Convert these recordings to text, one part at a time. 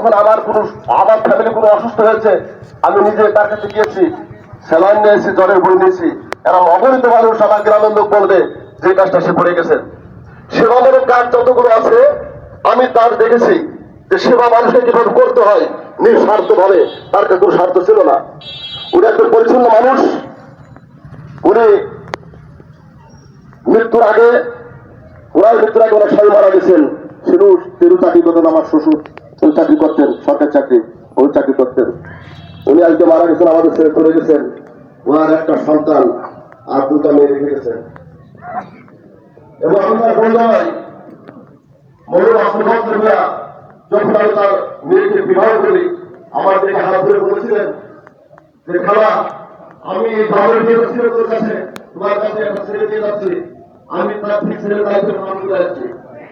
যখন আমার কোনো আমার ফ্যামিলি কোনো অসুস্থ হয়েছে, আমি নিজে তার কাছে গিয়েছি, স্যালাইন নিয়েছি, জ্বরের বই নিয়েছি। এরা অগণিত মানুষ আমার গ্রামের লোক বলবে যে কাজটা সে পড়ে গেছেন সেবামূলক কাজ যতগুলো আছে, আমি তার দেখেছি যে সেবা মানুষকে কীভাবে করতে হয় নিঃস্বার্থ ভাবে তার কাছে কোনো স্বার্থ ছিল না। উনি একজন পরিচ্ছন্ন মানুষ। উনি মৃত্যুর আগে, ওনার মৃত্যুর আগে অনেক স্বামী মারা গেছেন। শিরু তিরু চাকরি আমার শ্বশুর। ওই চাকরি করতেন, সরকারি চাকরি ওই চাকরি করতেন। উনি আজকে মারা গেছেন, আমাদের ছেড়ে চলে গেছেন। ওনার একটা সন্তান, আর দুটা মেয়ে রেখে গেছেন। এবং তার বড় জামাই মৌল যখন আমি তার মেয়েকে বিবাহ করি, আমার দেখে হাত ধরে বলেছিলেন যে, খালা, আমি এই বাবার বিয়ে ছিল তোর কাছে। তোমার কাছে একটা ছেলে দিয়ে যাচ্ছি আমি তার ঠিক ছেলে দায়িত্ব পালন করে যাচ্ছি।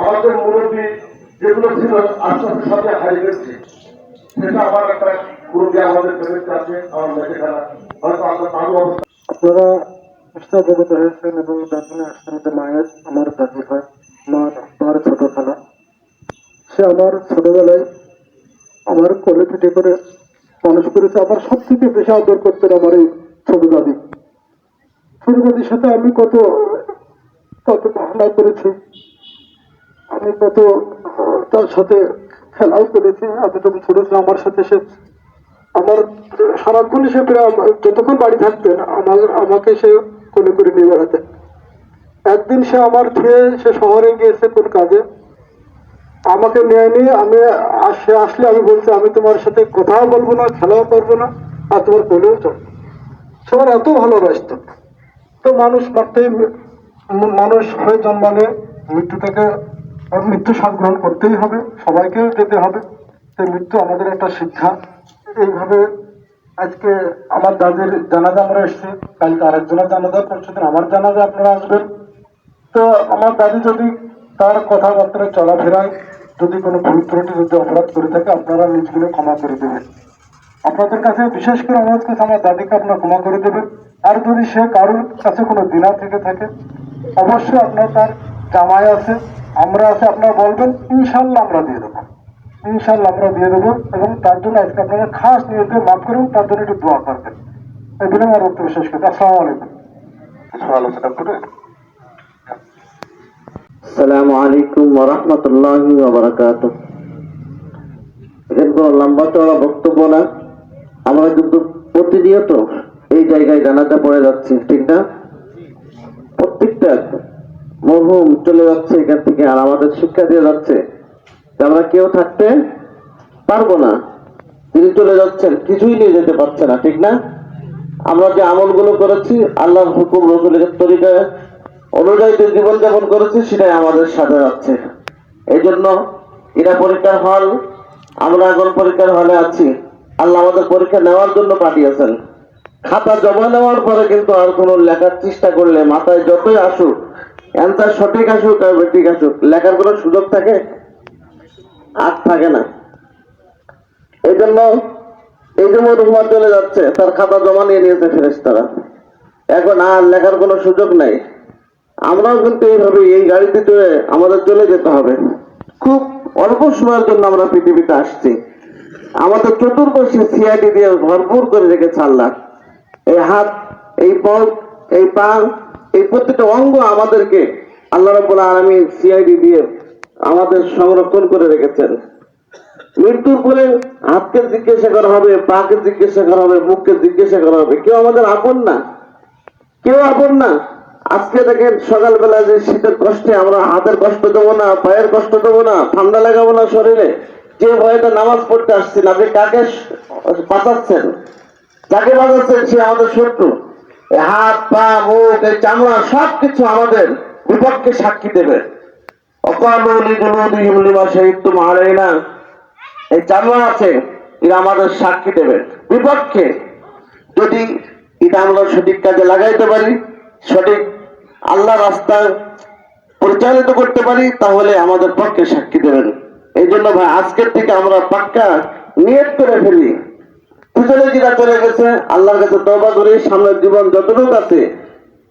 আমাদের মুরব্বী যেগুলো ছিল আস্তে সবই হারিয়ে গেছে সেটা আমার একটা মুরব্বী আমাদের ফ্যামিলিতে আছে আমার খেলা হয়তো আমরা তারও অবস্থা হয়েছেন এবং মায়ের আমার দাদি হয়। মার ছোট খালা সে আমার ছোটবেলায় আমার কোলে পিঠে করে মানুষ করেছে আমার সব থেকে বেশি আদর করতেন আমার এই ছোট দাদি। ছোট দাদির সাথে আমি কত কত ভাবনা করেছি। আমি কত তার সাথে খেলাও করেছি। আমি যখন ছোট ছিলাম, আমার সাথে সে আমার সারাক্ষণ সে প্রায় যতক্ষণ বাড়ি থাকতেন, আমার আমাকে সে কোলে করে নিয়ে বেড়াতেন একদিন সে আমার খেয়ে সে শহরে গিয়েছে কোন কাজে। আমাকে নিয়ে নিয়ে আমি সে আসলে আমি বলছি, আমি তোমার সাথে কথাও বলব না, খেলাও করব না, আর তোমার কোলেও চলবো সে আমার এত ভালোবাসত। তো মানুষ মারতেই মানুষ হয়ে জন্মালে মৃত্যু থেকে মৃত্যু স্বাদ গ্রহণ করতেই হবে সবাইকে যেতে হবে। তো মৃত্যু আমাদের একটা শিক্ষা। এইভাবে আজকে আমার দাদির জানাজা আমরা এসেছি। কালকে আরেকজনের জানাজা, পরশুদিন আমার জানাজা আপনারা আসবেন। তো আমার দাদি যদি তার কথাবার্তা চলাফেরায় যদি কোনো ভুল ত্রুটি, যদি অপরাধ করে থাকে, আপনারা নিজগুলো ক্ষমা করে দেবেন। আপনাদের কাছে বিশেষ করে অনুরোধ করছি, আমার দাদিকে আপনারা ক্ষমা করে দেবেন। আর যদি সে কারোর কাছে কোনো দিনা থেকে থাকে অবশ্যই আপনার তার জামাই আছে আমরা আছে আপনারা বলবেন ইনশাল্লাহ আমরা দিয়ে দেবো। ইনশাল্লাহ আমরা দিয়ে দেবো এবং তার জন্য আজকে আপনারা খাস নিয়ে মাফ করুন তার জন্য একটু দোয়া করবেন। এই বলে আমার বক্তব্য শেষ করছি। আসসালামু আলাইকুম। কিছু আলোচনা করে আসসালামু আলাইকুম ওরহমতুল্লাহি ওবরাকাত এখানে কোনো লম্বা চড়া বক্তব্য না। আমরা কিন্তু প্রতিনিয়ত এই জায়গায় জানাতে পড়ে যাচ্ছি ঠিক না? প্রত্যেকটা মরহুম চলে যাচ্ছে এখান থেকে আর আমাদের শিক্ষা দিয়ে যাচ্ছে। আমরা কেউ থাকতে পারব না। তিনি চলে যাচ্ছেন, কিছুই নিয়ে যেতে পারছে না, ঠিক না? আমরা যে আমলগুলো করেছি, আল্লাহর হুকুম, রসুলের তরিকায় অনুযায়ী যে জীবনযাপন করেছি, সেটাই আমাদের সাথে যাচ্ছে। এই জন্য এরা পরীক্ষার হল, আমরা এখন পরীক্ষার হলে আছি। আল্লাহ আমাদের পরীক্ষা নেওয়ার জন্য পাঠিয়েছেন। খাতা জমা নেওয়ার পরে কিন্তু আর কোনো লেখার চেষ্টা করলে মাথায় যতই আসুক অ্যান্সার সঠিক আসুক আর ঠিক আসুক, লেখার কোনো সুযোগ থাকে? আর থাকে না। এই জন্য এই যে মরুমার চলে যাচ্ছে, তার খাতা জমা নিয়ে নিয়েছে ফেরেস্তারা এখন আর লেখার কোনো সুযোগ নাই। আমরাও কিন্তু এইভাবে এই গাড়িতে চড়ে আমাদের চলে যেতে হবে। খুব অল্প সময়ের জন্য আমরা পৃথিবীতে আসছি। আমাদের চতুর্পাশে সিআইডি দিয়ে ভরপুর করে রেখেছে আল্লাহ। এই হাত, এই পথ এই পা, এই প্রত্যেকটা অঙ্গ আমাদেরকে আল্লাহ রব্বুল আলমী সিআইডি দিয়ে আমাদের সংরক্ষণ করে রেখেছেন। মৃত্যুর পরে হাতকে জিজ্ঞাসা করা হবে, পাকে জিজ্ঞাসা করা হবে মুখকে জিজ্ঞাসা করা হবে। কেউ আমাদের আপন না, কেউ আপন না। আজকে দেখেন সকালবেলা যে শীতের কষ্টে আমরা হাতের কষ্ট দেবো না, পায়ের কষ্ট দেবো না, ঠান্ডা লাগাবো না শরীরে, যে ভয়টা নামাজ পড়তে আসছেন আপনি কাকে বাঁচাচ্ছেন যাকে বাঁচাচ্ছেন সে আমাদের শত্রু। হাত, পা, মুখ, এই চামড়া সবকিছু আমাদের বিপক্ষে সাক্ষী দেবে। এই চালু আছে, এরা আমাদের সাক্ষী দেবে। বিপক্ষে যদি এটা আমরা সঠিক কাজে লাগাইতে পারি, সঠিক আল্লাহ রাস্তা পরিচালিত করতে পারি, তাহলে আমাদের পক্ষে সাক্ষী দেবেন। এই জন্য ভাই, আজকের থেকে আমরা পাক্কা নিয়ত করে ফেলি। পিছনে যেটা চলে গেছে, আল্লাহর কাছে তবা করি, সামনের জীবন যতটুকু আছে।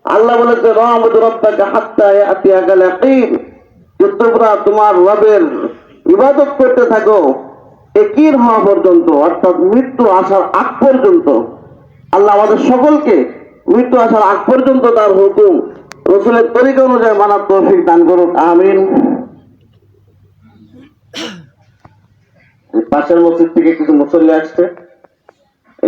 আল্লাহ বলেছে রহমদ রব্বাকে হাত্তা আতিয়া গেলে যে তোমরা তোমার রবের ইবাদত করতে থাকো একির হওয়া পর্যন্ত, অর্থাৎ মৃত্যু আসার আগ পর্যন্ত। আল্লাহ আমাদের সকলকে মৃত্যু আসার আগ পর্যন্ত তার হুকুম, রসুলের তরিকা অনুযায়ী মানার তৌফিক দান করুক আমিন। পাশের মসজিদ থেকে কিছু মুসল্লি আসছে।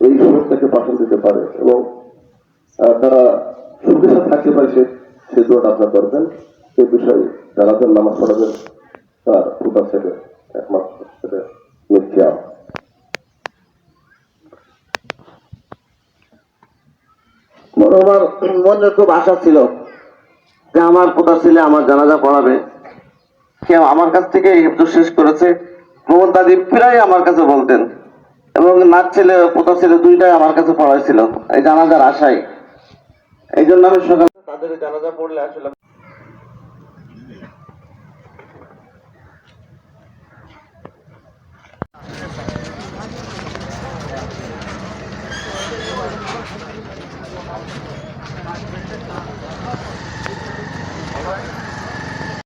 এই সুযোগ থেকে পাশন দিতে পারে এবং তারা সুবিধা থাকতে পারে সে সে দোয়াটা আপনার করবেন সেই বিষয়ে জানাতেন নামাজ পড়াবেন, তার পুতা ছেলে একমাত্র আমার মনে খুব আশা ছিল যে আমার পোতা ছেলে আমার জানাজা পড়াবে। কেউ আমার কাছ থেকে শেষ করেছে। মোহাম্মদ দাদি প্রায় আমার কাছে বলতেন। এবং নাচ ছেলে, পোতা ছেলে দুইটাই আমার কাছে পড়াইছিল। এই জানাজার আশায়। এই জন্য আমি সকালে তাদের জানাজা পড়লে আসলে